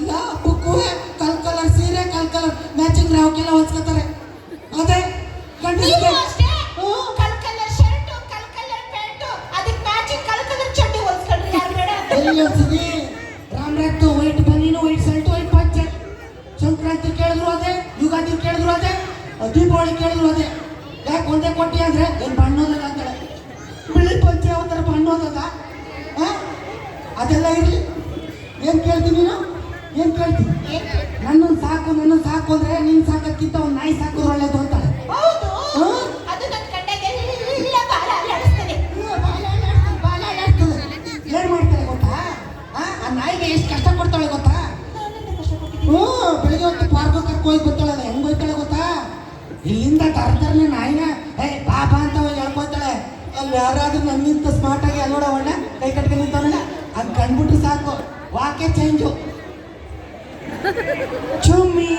ಎಲ್ಲ ಹಬ್ಬಕ್ಕೂ ಕಲ್ ಕಲರ್ ಸೀರೆ ಕಲ್ ಕಲರ್ ಮ್ಯಾಚಿಂಗ್ ರಾವಕ್ಕೆಲ್ಲ ಹೊಚ್ಕೋತಾರೆ ಅದೇ ಗಂಡಸ್ಗೆ ಹೇಳ್ತೀನಿ ರಾಮ್ರಾಕ್ತು ವೈಟ್ ಬನೀನು ವೈಟ್ ಶರ್ಟ್ ವೈಟ್ ಪಂಚೆ ಸಂಕ್ರಾಂತಿ ಕೇಳಿದ್ರು ಅದೇ ಯುಗಾದಿ ಕೇಳಿದ್ರು ಅದೇ ದೀಪಾವಳಿ ಕೇಳಿದ್ರು ಅದೇ. ಯಾಕೆ ಒಂದೇ ಕೊಟ್ಟಿ ಅಂದ್ರೆ ಏನು ಬಣ್ಣೋದಲ್ಲ ಅಂತಾಳೆ? ಬಿಳಿ ಪಂಚೆ ಯಾವ ಥರ ಬಣ್ಣೋದಲ್ಲ? ಅದೆಲ್ಲ ಇರಲಿ. ಏನು ಕೇಳ್ತೀನಿ ನೀನು? ಏನು ಕೇಳ್ತೀನಿ ನನ್ನನ್ನು ಸಾಕು ನನ್ನ ಸಾಕು ಅಂದ್ರೆ ನಿನ್ ಸಾಕಕ್ಕಿಂತ ಒಂದು ನಾಯಿ ಸಾಕು ಒಳ್ಳೇದು ಅಂತ. ನನ್ನ ಏನ್ ಮಾಡ್ತಾರೆ ಗೊತ್ತಾ? ಆ ನಾಯಿಗೆ ಎಷ್ಟು ಕಷ್ಟ ಕೊಡ್ತಾಳೆ ಗೊತ್ತಾ? ಹ್ಞೂ ಬೆಳಿಗ್ಗೆ ಹೊತ್ತು ಪಾರ್ಕ್ ಹೋಗಿ ಬರ್ತಾಳೆ ಅದು ಹೆಂಗ್ ಹೋಗ್ತಾಳೆ ಗೊತ್ತಾ? ಇಲ್ಲಿಂದ ತರ್ತಾರನೆ ನಾಯಿನ ಏ ಪಾಪ ಅಂತ ಹೇಳ್ಕೊತಾಳೆ ಅಲ್ಲಿ ಯಾರಾದ್ರೂ ನನ್ನಿಂತ ಸ್ಮಾರ್ಟ್ ಆಗಿ ಅಲ್ಲೋಡ ಒಳ್ಳೆ ಕೈ ಕಟ್ಕೊಂಡು ಅದು ಕಂಡ್ಬಿಟ್ರೆ ಸಾಕು. ವಾಕೆ ಚೇಂಜು ಚುಮ್ಮಿ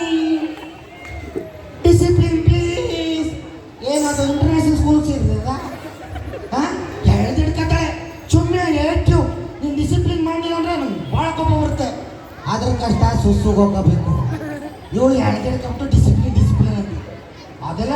ಡಿಸಿಪ್ಲಿನ್ ಪ್ಲೀಸ್ ಏನದು ಇಂಟರ್ನ್ಯಾಷನಲ್ ಸ್ಕೂಲ್ ಸೇರಿದ ಎಳ್ದಿಡ್ಕತ್ತಾಳೆ ಸುಮ್ಮನೆ ಹೇಳ್ತು ನೀನು ಡಿಸಿಪ್ಲಿನ್ ಮಾಡಿಲ್ಲ ಅಂದ್ರೆ ನಂಗೆ ಭಾಳ ಕೋಪ ಬರುತ್ತೆ. ಅದ್ರ ಕಷ್ಟ ಸುಸ್ಸುಗೆ ಹೋಗಬೇಕು. ಇವಳು ಎಳ್ದಿಡ್ಕೊಂಡು ಡಿಸಿಪ್ಲಿನ್ ಡಿಸಿಪ್ಲಿನ್ ಅಂತ. ಅದೆಲ್ಲ